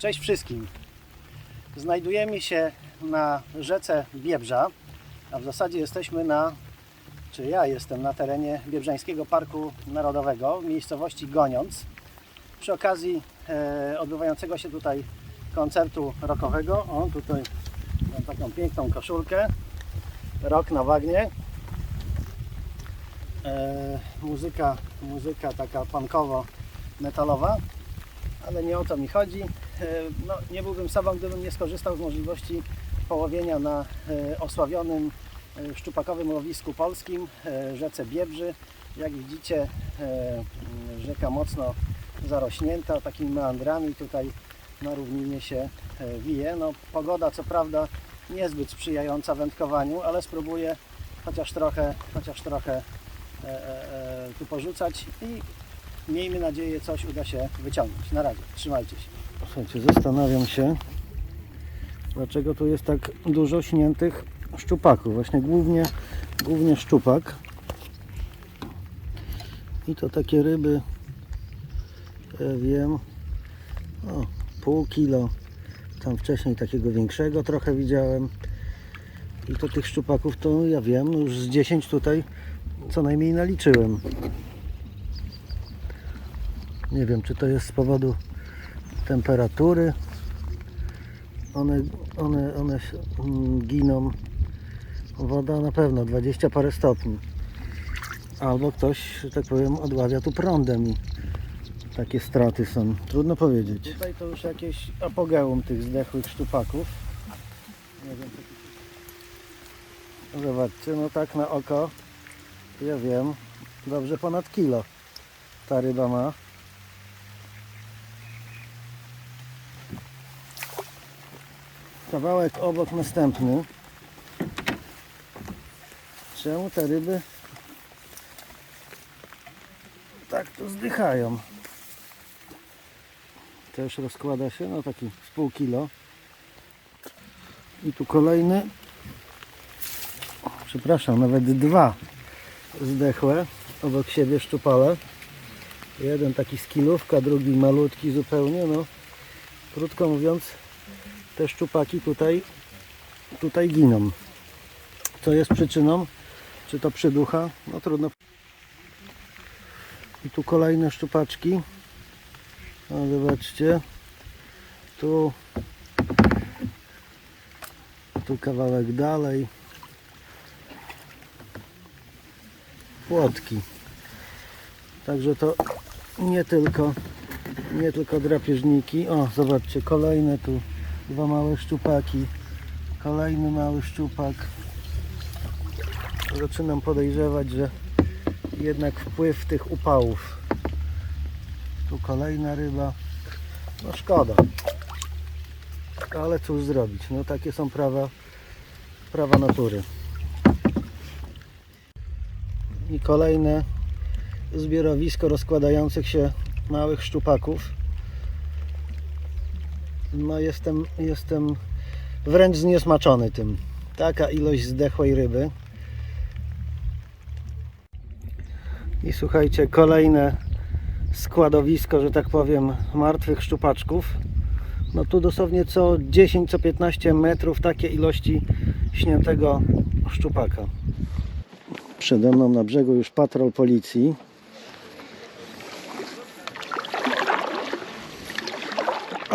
Cześć wszystkim. Znajdujemy się na rzece Biebrza, a w zasadzie jesteśmy na, czy ja jestem na terenie Biebrzańskiego Parku Narodowego w miejscowości Goniąc. Przy okazji e, odbywającego się tutaj koncertu rockowego. O, tutaj mam taką piękną koszulkę. Rok na wagnie. E, muzyka, muzyka taka punkowo-metalowa ale nie o to mi chodzi. E, No, nie byłbym sobą, gdybym nie skorzystał z możliwości połowienia na e, osławionym e, szczupakowym łowisku polskim, rzece Biebrzy. Jak widzicie, rzeka mocno zarośnięta takimi meandrami. Tutaj na równinie się wije. No, pogoda co prawda niezbyt sprzyjająca wędkowaniu, ale spróbuję chociaż trochę, chociaż trochę tu porzucać i miejmy nadzieję coś uda się wyciągnąć. Na razie, trzymajcie się. Słuchajcie, zastanawiam się, dlaczego tu jest tak dużo śniętych szczupaków. Właśnie głównie, głównie szczupak. I to takie ryby, ja wiem, o, pół kilo. Tam wcześniej takiego większego trochę widziałem. I to tych szczupaków to ja wiem, już z 10 tutaj co najmniej naliczyłem. Nie wiem, czy to jest z powodu temperatury. One, one, one mm, giną. Woda na pewno 20 parę stopni. Albo ktoś, że tak powiem, odławia tu prądem i takie straty są. Trudno powiedzieć. Tutaj to już jakieś apogeum tych zdechłych szczupaków. Nie wiem. Zobaczcie, no tak na oko, ja wiem, dobrze ponad kilo ta ryba ma. Kawałek obok następny. Czemu te ryby tak tu zdychają? Też rozkłada się, no taki z pół kilo. I tu kolejny, przepraszam, nawet dwa zdechłe obok siebie szczupale. Jeden taki z kilówka, drugi malutki zupełnie, no krótko mówiąc te szczupaki tutaj, tutaj giną. Co jest przyczyną? Czy to przyducha? No trudno. I tu kolejne szczupaczki. No zobaczcie. Tu. Tu kawałek dalej. Płotki. Także to nie tylko nie tylko drapieżniki. O, zobaczcie, kolejne tu dwa małe szczupaki. Kolejny mały szczupak. Zaczynam podejrzewać, że jednak wpływ tych upałów. Tu kolejna ryba. No szkoda. Ale cóż zrobić? No takie są prawa, prawa natury. I kolejne zbiorowisko rozkładających się małych szczupaków. No jestem, jestem wręcz zniesmaczony tym. Taka ilość zdechłej ryby. I słuchajcie, kolejne składowisko, że tak powiem, martwych szczupaczków. No tu dosłownie co 10, co 15 metrów takie ilości śniętego szczupaka. Przede mną na brzegu już patrol policji.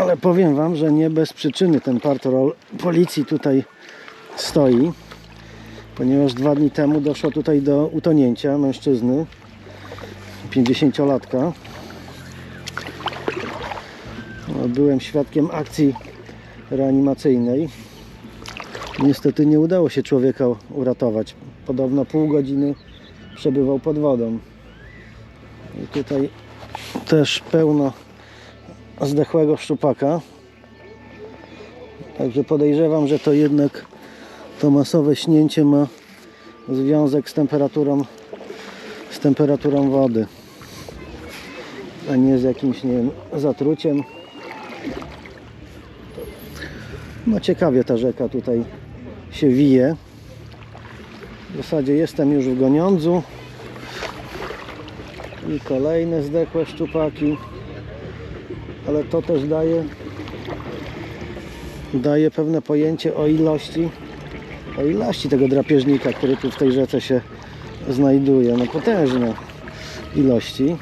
Ale powiem Wam, że nie bez przyczyny ten patrol policji tutaj stoi, ponieważ dwa dni temu doszło tutaj do utonięcia mężczyzny, 50-latka. No, Byłem świadkiem akcji reanimacyjnej. Niestety nie udało się człowieka uratować. Podobno pół godziny przebywał pod wodą. I tutaj też pełno zdechłego szczupaka. Także podejrzewam, że to jednak to masowe śnięcie ma związek z temperaturą z temperaturą wody, a nie z jakimś nie wiem, zatruciem. No ciekawie ta rzeka tutaj się wije. W zasadzie jestem już w Goniądzu. I kolejne zdechłe szczupaki ale to też daje daje pewne pojęcie o ilości o ilości tego drapieżnika, który tu w tej rzece się znajduje. No potężne ilości.